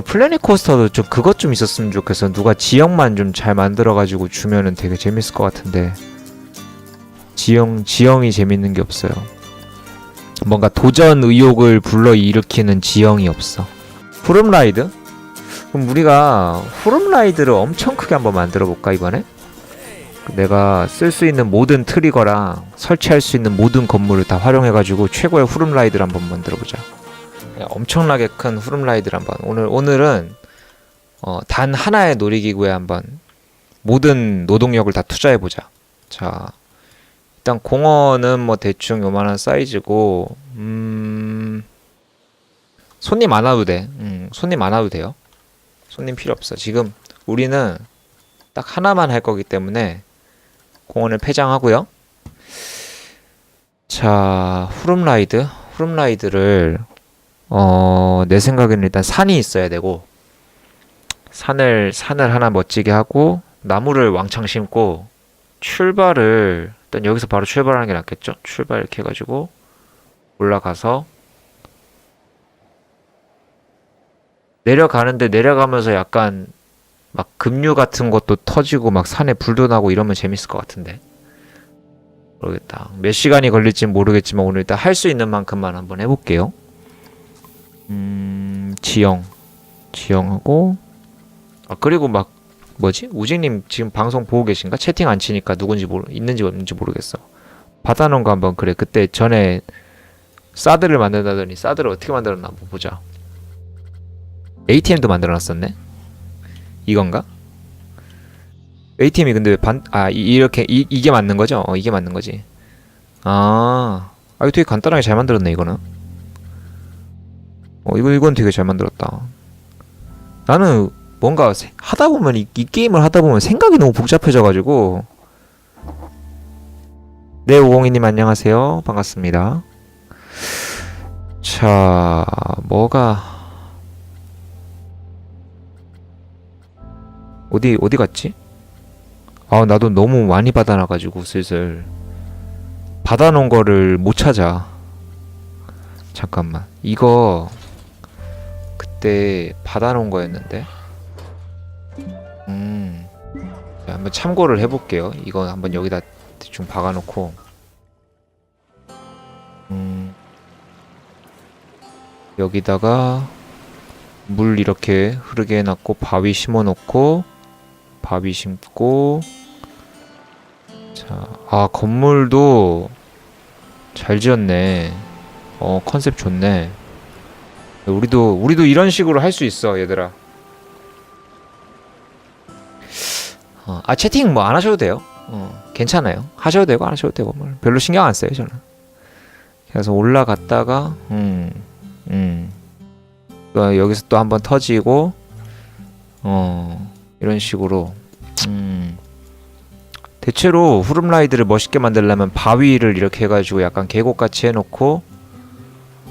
플래닛 코스터도 좀 그것 좀 있었으면 좋겠어. 누가 지형만 좀 잘 만들어가지고 주면은 되게 재밌을 것 같은데 지형 지형이 재밌는 게 없어요. 뭔가 도전 의욕을 불러 일으키는 지형이 없어. 후름 라이드? 그럼 우리가 후름 라이드를 엄청 크게 한번 만들어 볼까 이번에? 내가 쓸 수 있는 모든 트리거랑 설치할 수 있는 모든 건물을 다 활용해가지고 최고의 후름 라이드를 한번 만들어 보자. 네, 엄청나게 큰 후름 라이드를 한번 오늘 오늘은 어, 단 하나의 놀이기구에 한번 모든 노동력을 다 투자해 보자. 자, 일단 공원은 뭐 대충 요만한 사이즈고 음 손님 안 와도 돼. 음, 손님 안 와도 돼요. 손님 필요 없어. 지금 우리는 딱 하나만 할 거기 때문에 공원을 폐장하고요. 자, 후름 라이드, 후름 라이드를 어, 내 생각에는 일단 산이 있어야 되고 산을 산을 하나 멋지게 하고 나무를 왕창 심고 출발을 일단 여기서 바로 출발하는 게 낫겠죠? 출발 이렇게 해가지고 올라가서 내려가는데 내려가면서 약간 막 급류 같은 것도 터지고 막 산에 불도 나고 이러면 재밌을 것 같은데. 모르겠다. 몇 시간이 걸릴지 모르겠지만 오늘 일단 할 수 있는 만큼만 한번 해볼게요 음 지형 지형하고 아 그리고 막 뭐지 우진님 지금 방송 보고 계신가 채팅 안 치니까 누군지 모르 있는지 없는지 모르겠어 받아놓은 거 한번 그래 그때 전에 사드를 만든다더니 사드를 어떻게 만들었나 한번 보자 ATM도 만들어놨었네 이건가? ATM이 근데 왜 반, 아, 이, 이렇게, 이, 이게 맞는 거죠? 어, 이게 맞는 거지. 아, 아, 이거 되게 간단하게 잘 만들었네, 이거는. 어, 이거, 이건 되게 잘 만들었다. 나는 뭔가 세- 하다 보면, 이, 이 게임을 하다 보면 생각이 너무 복잡해져가지고. 네, 오공이님 안녕하세요. 반갑습니다. 자, 뭐가, 어디 어디 갔지? 아 나도 너무 많이 받아놔가지고 슬슬 받아놓은 거를 못 찾아. 잠깐만 이거 그때 받아놓은 거였는데. 음 자, 한번 참고를 해볼게요. 이거 한번 여기다 대충 박아놓고. 음 여기다가 물 이렇게 흐르게 해놨고 바위 심어놓고 바위 심고 자, 아 건물도 잘 지었네. 어 컨셉 좋네. 우리도 우리도 이런 식으로 할 수 있어 얘들아. 어, 아 채팅 뭐 안 하셔도 돼요. 어, 괜찮아요. 하셔도 되고 안 하셔도 되고 뭐 별로 신경 안 써요 저는. 그래서 올라갔다가 음 음. 또 여기서 또 한번 터지고 어 이런 식으로 음 대체로 후름 라이드를 멋있게 만들려면 바위를 이렇게 해가지고 약간 계곡같이 해놓고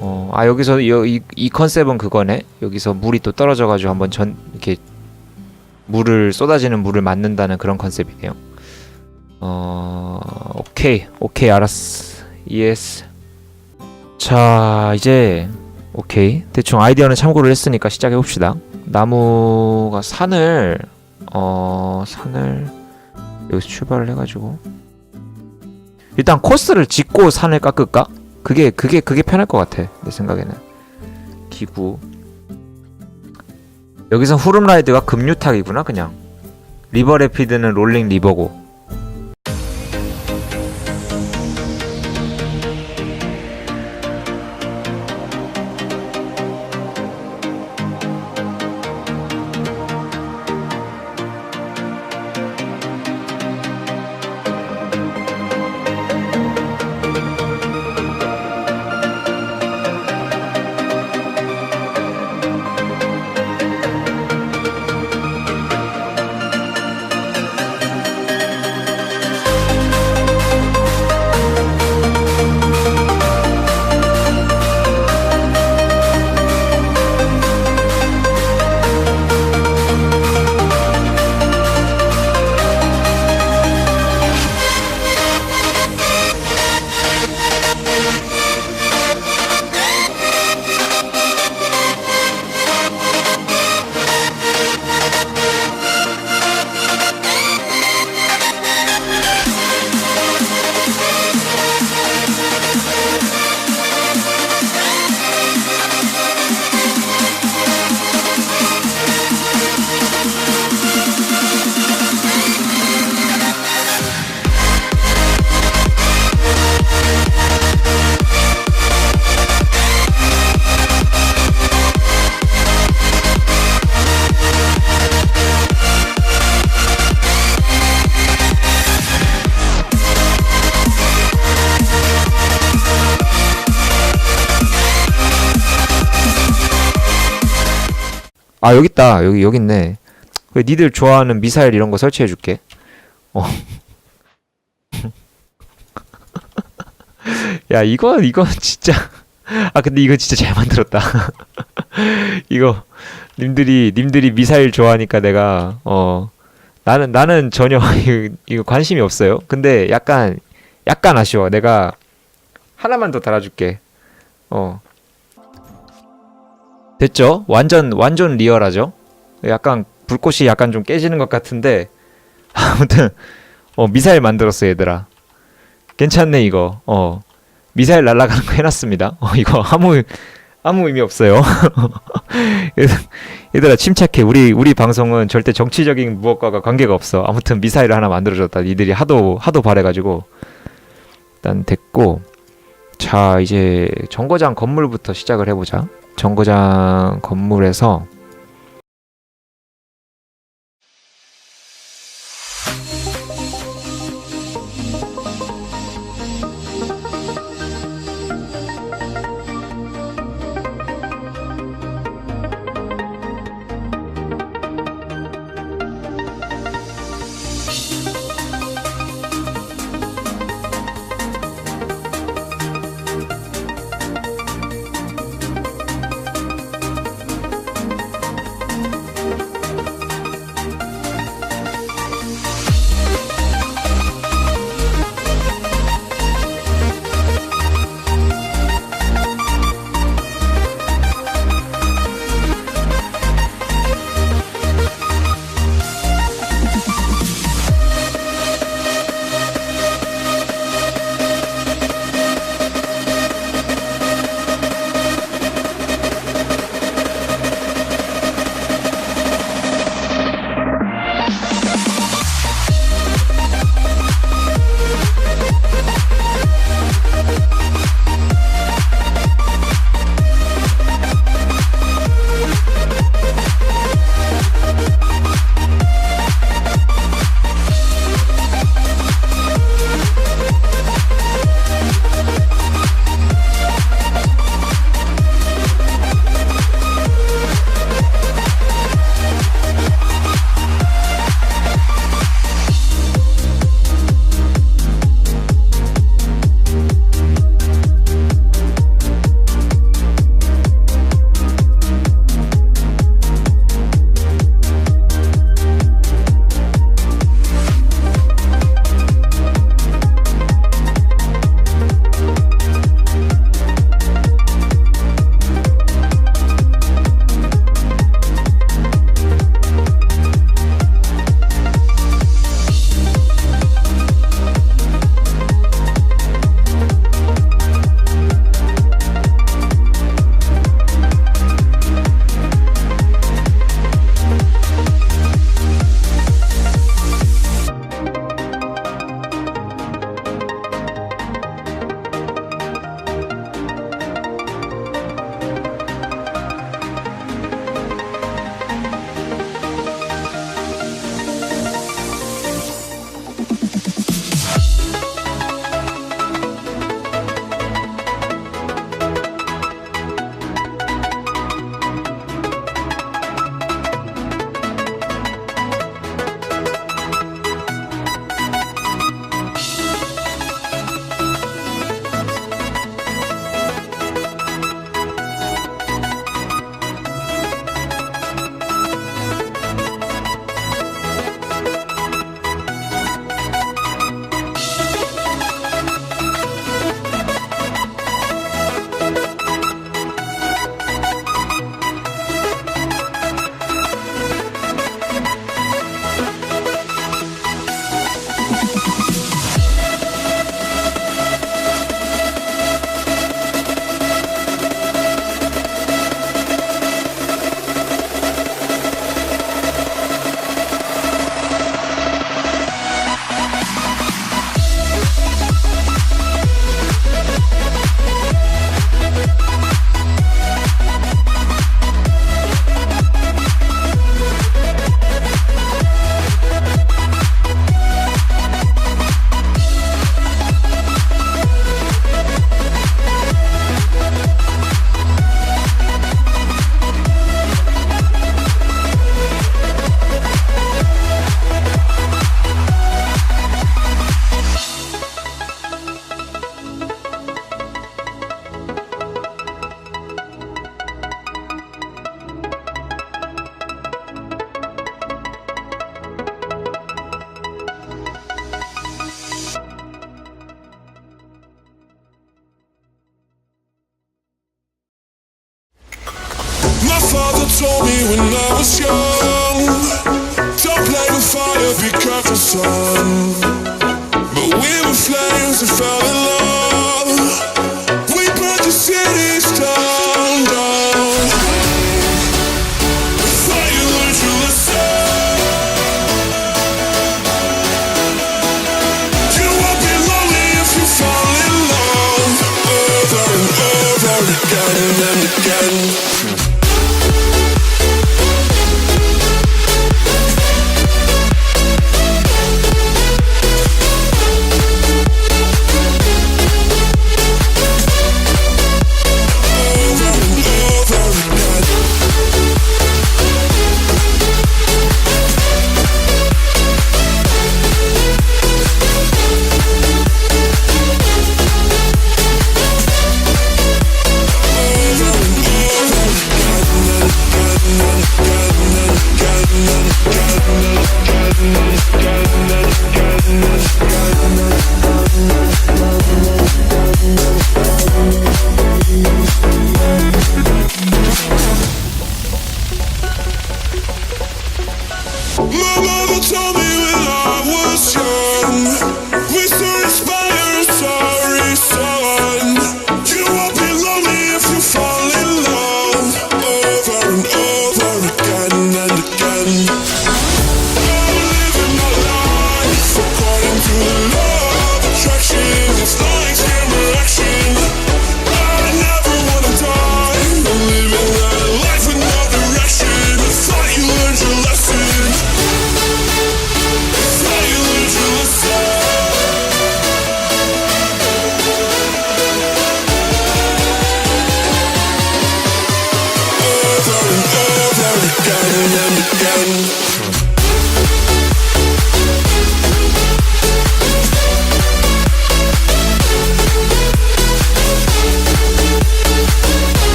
어 아 여기서 여, 이, 이 컨셉은 그거네. 여기서 물이 또 떨어져가지고 한번 전 이렇게 물을 쏟아지는 물을 맞는다는 그런 컨셉이네요. 어 오케이. 오케이 알았어. 예스 자 이제 오케이. 대충 아이디어는 참고를 했으니까 시작해 봅시다. 나무가 산을 어 산을 여기서 출발을 해가지고. 일단 코스를 짓고 산을 깎을까? 그게 그게 그게 편할 것 같아 내 생각에는. 기구. 여기서 후름 라이드가 급류탁이구나 그냥. 리버 레피드는 롤링 리버고 아 여기 있다. 여기 여기 있네. 그 니들 좋아하는 미사일 이런 거 설치해 줄게. 어. 야 이거 이거 진짜. 아 근데 이거 진짜 잘 만들었다. 이거 님들이 님들이 미사일 좋아하니까 내가 어. 나는 나는 전혀 이거, 이거 관심이 없어요. 근데 약간 약간 아쉬워. 내가 하나만 더 달아줄게. 어 됐죠? 완전 완전 리얼하죠? 약간 불꽃이 약간 좀 깨지는 것 같은데 아무튼 어 미사일 만들었어 얘들아. 괜찮네 이거. 어 미사일 날아가는 거 해놨습니다. 어 이거 아무 아무 의미 없어요. 얘들- 얘들아 침착해. 우리 우리 방송은 절대 정치적인 무엇과가 관계가 없어. 아무튼 미사일을 하나 만들어줬다. 니들이 하도 하도 바래가지고. 일단 됐고 자 이제 정거장 건물부터 시작을 해보자 정거장 건물에서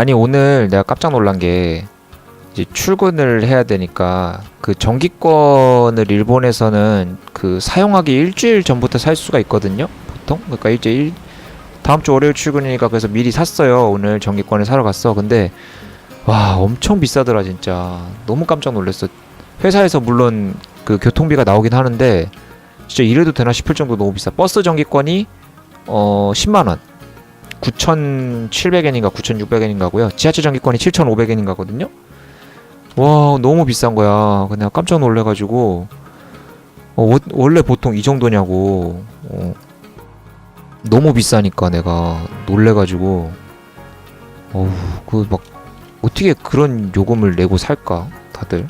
아니 오늘 내가 깜짝 놀란 게 이제 출근을 해야 되니까 그 정기권을 일본에서는 그 사용하기 일주일 전부터 살 수가 있거든요. 보통 그러니까 이제 일 다음 주 월요일 출근이니까 그래서 미리 샀어요. 오늘 정기권을 사러 갔어. 근데 와 엄청 비싸더라 진짜. 너무 깜짝 놀랐어. 회사에서 물론 그 교통비가 나오긴 하는데 진짜 이래도 되나 싶을 정도 너무 비싸. 버스 정기권이 어 10만 원. 9,700엔인가 9,600엔인가고요. 지하철 정기권이 7,500엔인가거든요. 와 너무 비싼 거야. 그냥 깜짝 놀래가지고 어, 워- 원래 보통 이 정도냐고. 어, 너무 비싸니까 내가 놀래가지고 어우 그 막 어떻게 그런 요금을 내고 살까 다들.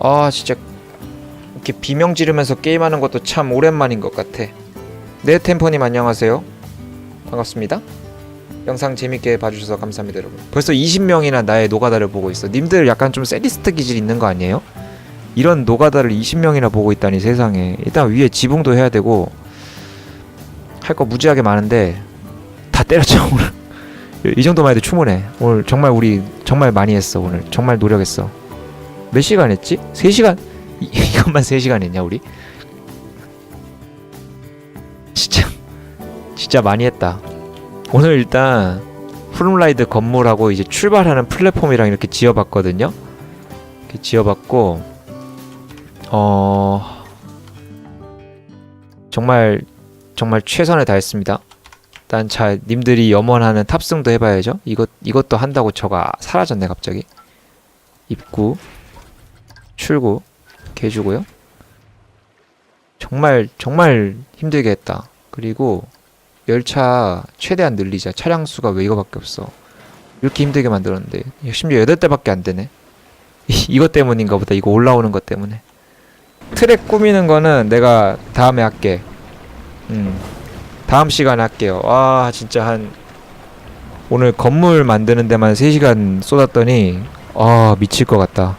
아 진짜 이렇게 비명 지르면서 게임하는 것도 참 오랜만인 것 같아. 네 템포님 안녕하세요. 반갑습니다. 영상 재밌게 봐주셔서 감사합니다 여러분. 벌써 20명이나 나의 노가다를 보고 있어. 님들 약간 좀 세디스트 기질 있는 거 아니에요? 이런 노가다를 20명이나 보고 있다니 세상에. 일단 위에 지붕도 해야 되고 할 거 무지하게 많은데 다 때려쳐 오늘. 이 정도만 해도 충분해. 오늘 정말 우리 정말 많이 했어 오늘. 정말 노력했어. 몇 시간 했지? 3시간? 이, 이것만 3시간 했냐 우리? 진짜 많이 했다. 오늘 일단 프롬라이드 건물하고 이제 출발하는 플랫폼이랑 이렇게 지어봤거든요. 이렇게 지어봤고 어 정말 정말 최선을 다했습니다. 일단 자 님들이 염원하는 탑승도 해봐야죠. 이것 이것도 한다고 저가 사라졌네 갑자기. 입구 출구 해주고요. 정말 정말 힘들게 했다. 그리고 열차 최대한 늘리자. 차량 수가 왜 이거밖에 없어. 이렇게 힘들게 만들었는데 심지어 여덟 대밖에 안 되네. 이것 때문인가 보다. 이거 올라오는 것 때문에. 트랙 꾸미는 거는 내가 다음에 할게. 음. 다음 시간에 할게요. 와, 진짜 한 오늘 건물 만드는 데만 3시간 쏟았더니 아, 미칠 것 같다.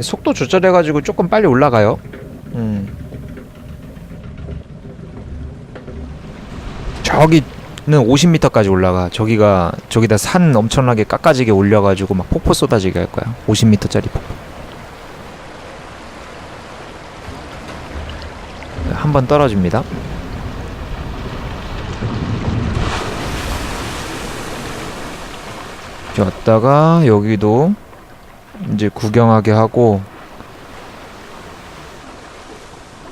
속도 조절해가지고 조금 빨리 올라가요. 음. 저기는 50m까지 올라가. 저기가 저기다 산 엄청나게 깎아지게 올려가지고 막 폭포 쏟아지게 할 거야. 50m짜리 폭포. 한 번 떨어집니다. 왔다가 여기도 이제 구경하게 하고.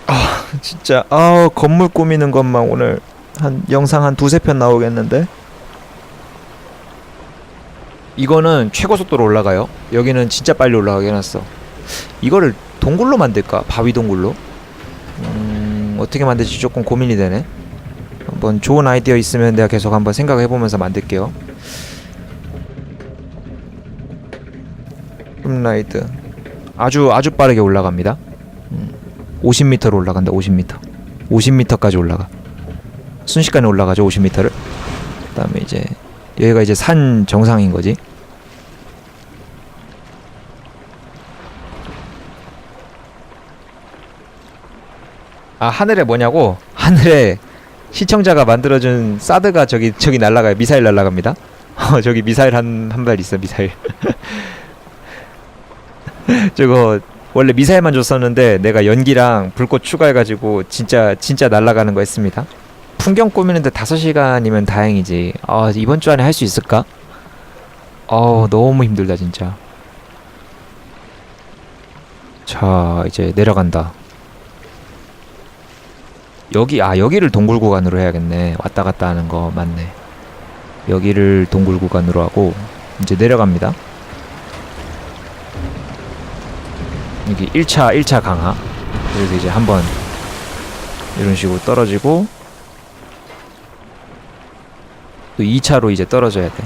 아 진짜. 아 건물 꾸미는 것만 오늘 한 영상 한 두세 편 나오겠는데? 이거는 최고 속도로 올라가요? 여기는 진짜 빨리 올라가게 해놨어. 이거를 동굴로 만들까? 바위 동굴로? 음 어떻게 만들지 조금 고민이 되네. 한번 좋은 아이디어 있으면 내가 계속 한번 생각해 보면서 만들게요 홈라이드 아주 아주 빠르게 올라갑니다. 음, 50m로 올라간다. 50m. 50m까지 올라가. 순식간에 올라가죠. 50m를. 그다음에 이제 여기가 이제 산 정상인 거지. 아 하늘에 뭐냐고? 하늘에 시청자가 만들어준 사드가 저기 저기 날라가요. 미사일 날라갑니다. 어, 저기 미사일 한 한 발 있어. 미사일. 저거 원래 미사일만 줬었는데 내가 연기랑 불꽃 추가해가지고 진짜 진짜 날아가는 거 했습니다. 풍경 꾸미는데 5시간이면 다행이지. 아 이번 주 안에 할 수 있을까? 어 너무 힘들다 진짜. 자 이제 내려간다. 여기 아 여기를 동굴 구간으로 해야겠네. 왔다 갔다 하는 거 맞네. 여기를 동굴 구간으로 하고 이제 내려갑니다. 여기 1차 1차 강화. 그래서 이제 한번 이런 식으로 떨어지고 또 2차로 이제 떨어져야 돼.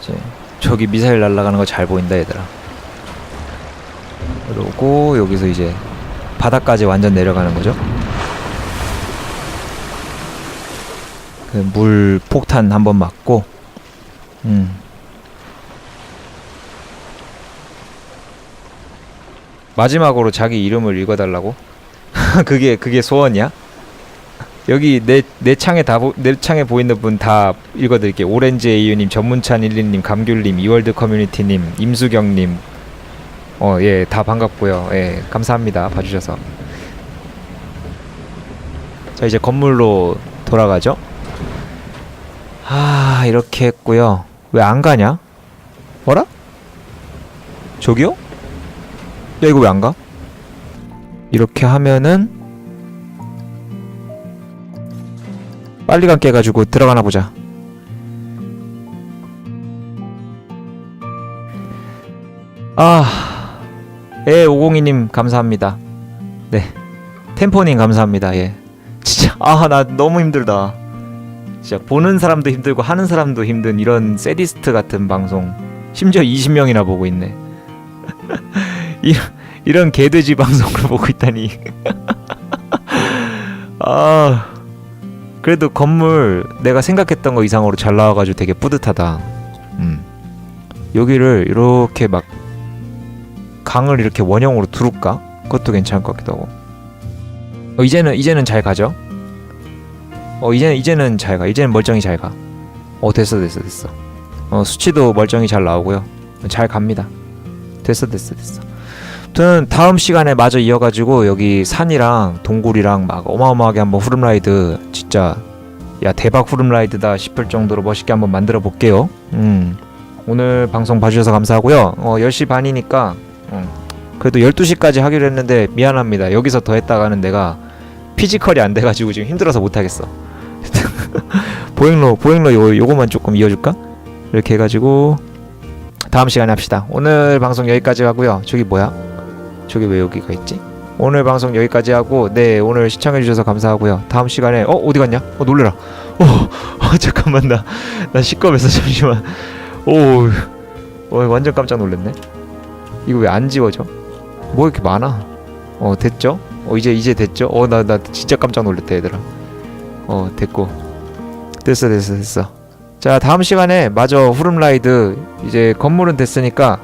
이제 저기 미사일 날아가는 거 잘 보인다 얘들아. 그러고 여기서 이제 바닥까지 완전 내려가는 거죠. 그 물 폭탄 한 번 맞고, 음. 마지막으로 자기 이름을 읽어달라고? 그게 그게 소원이야? 여기 내 내 창에 다내 창에 보이는 분 다 읽어드릴게요. 오렌지 에이유님, 전문찬 일리님, 감귤님, 이월드 커뮤니티님, 임수경님, 어, 예, 다 반갑고요. 예, 감사합니다. 봐주셔서. 자, 이제 건물로 돌아가죠. 아, 이렇게 했고요. 왜 안 가냐? 뭐라? 저기요? 야, 이거 왜 안 가? 이렇게 하면은 빨리 감게 해가지고 들어가나 보자. 아, 예, 502님 감사합니다. 네. 템포님 감사합니다. 예. 진짜 아, 나 너무 힘들다. 진짜 보는 사람도 힘들고 하는 사람도 힘든 이런 세디스트 같은 방송. 심지어 20명이나 보고 있네. 이런 이런 개돼지 방송을 보고 있다니. 아. 그래도 건물 내가 생각했던 거 이상으로 잘 나와가지고 되게 뿌듯하다. 음. 여기를 이렇게 막 강을 이렇게 원형으로 두를까? 그것도 괜찮을 것 같기도 하고. 어, 이제는 이제는 잘 가죠. 어 이제는 이제는 잘 가. 이제는 멀쩡히 잘 가. 어 됐어 됐어 됐어. 어 수치도 멀쩡히 잘 나오고요. 잘 갑니다. 됐어 됐어 됐어. 아무튼 다음 시간에 마저 이어가지고 여기 산이랑 동굴이랑 막 어마어마하게 한번 후름라이드 진짜 야 대박 후름라이드다 싶을 정도로 멋있게 한번 만들어 볼게요. 음 오늘 방송 봐주셔서 감사하고요. 어 10시 반이니까 음, 그래도 12시까지 하기로 했는데 미안합니다. 여기서 더 했다가는 내가 피지컬이 안 돼가지고 지금 힘들어서 못하겠어. 보행로 보행로 요, 요거만 조금 이어줄까? 이렇게 해가지고 다음 시간에 합시다. 오늘 방송 여기까지 하고요. 저기 뭐야? 저기 왜 여기가 있지? 오늘 방송 여기까지 하고 네 오늘 시청해 주셔서 감사하고요. 다음 시간에 어 어디 갔냐? 어 놀래라. 어, 어 잠깐만 나나 시꺼매서 잠시만. 오, 어, 완전 깜짝 놀랐네. 이거 왜 안 지워져? 뭐 이렇게 많아? 어 됐죠? 어 이제 이제 됐죠? 어 나 나 진짜 깜짝 놀랐다 얘들아. 어 됐고 됐어 됐어 됐어. 자 다음 시간에 마저 후름라이드 이제 건물은 됐으니까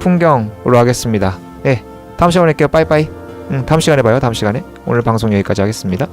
풍경으로 하겠습니다. 네 다음 시간에 뵐게요. 빠이빠이. 응 다음 시간에 봐요. 다음 시간에 오늘 방송 여기까지 하겠습니다.